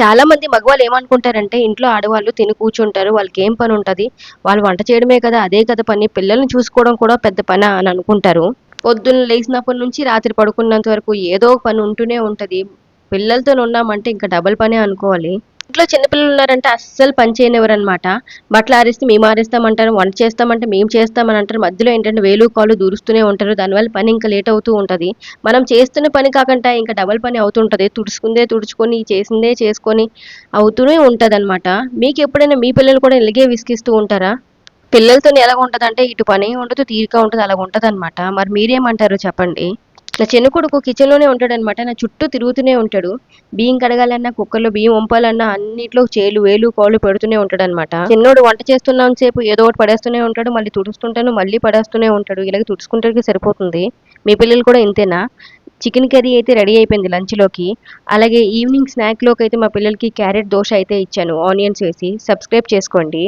చాలా మంది మగవాళ్ళు ఏమనుకుంటారంటే ఇంట్లో ఆడవాళ్ళు తిని కూర్చుంటారు వాళ్ళకి ఏం పని ఉంటుంది? వాళ్ళు వంట చేయడమే కదా అదే కదా పని. పిల్లల్ని చూసుకోవడం కూడా పెద్ద పని అని అనుకుంటారు. పొద్దున్న లేచినప్పటి నుంచి రాత్రి పడుకున్నంత వరకు ఏదో ఒక పని ఉంటూనే ఉంటుంది. పిల్లలతో ఉన్నామంటే ఇంకా డబల్ పనే అనుకోవాలి. ఇంట్లో చిన్నపిల్లలు ఉన్నారంటే అస్సలు పని చేయనివ్వరు అనమాట బట్టలు ఆరేస్తే మేము ఆరేస్తామంటారు వంట చేస్తామంటే మేము చేస్తామని అంటారు మధ్యలో ఏంటంటే వేలు కాళ్ళు దూరుస్తూనే ఉంటారు. దానివల్ల పని ఇంకా లేట్ అవుతూ ఉంటుంది. మనం చేస్తున్న పని కాకుండా ఇంకా డబల్ పని అవుతుంటుంది తుడుచుకుందే తుడుచుకొని చేసిందే చేసుకొని అవుతూనే ఉంటుంది అనమాట మీకు ఎప్పుడైనా మీ పిల్లలు కూడా ఇలాగే విసిగిస్తూ ఉంటారా? పిల్లలతో ఎలా ఉంటుందంటే అంటే ఇటు పని ఉండదు తీరిక ఉంటుంది అలాగ ఉంటుంది అనమాట మరి మీరేమంటారు చెప్పండి? నా చిన్న కొడుకు కిచెన్లోనే ఉంటాడనమాట. ఉంటాడు అనమాట నా చుట్టూ తిరుగుతూనే ఉంటాడు. బియ్యం కడగాలన్నా కుక్కర్లో బియ్యం వంపాలన్నా అన్నిట్లో చేలు వేలు కాళ్ళు పెడుతూనే ఉంటాడు అనమాట చిన్నోడు వంట చేస్తున్నాం సేపు ఏదో ఒకటి పడేస్తూనే ఉంటాడు. మళ్ళీ తుడుస్తుంటాను మళ్ళీ పడేస్తూనే ఉంటాడు. ఇలాగ తుడుచుకుంటే సరిపోతుంది. మీ పిల్లలు కూడా ఇంతేనా? చికెన్ కర్రీ అయితే రెడీ అయిపోయింది లంచ్లోకి. అలాగే ఈవినింగ్ స్నాక్లోకి అయితే మా పిల్లలకి క్యారెట్ దోశ అయితే ఇచ్చాను. ఆనియన్స్ వేసి సబ్స్క్రైబ్ చేసుకోండి.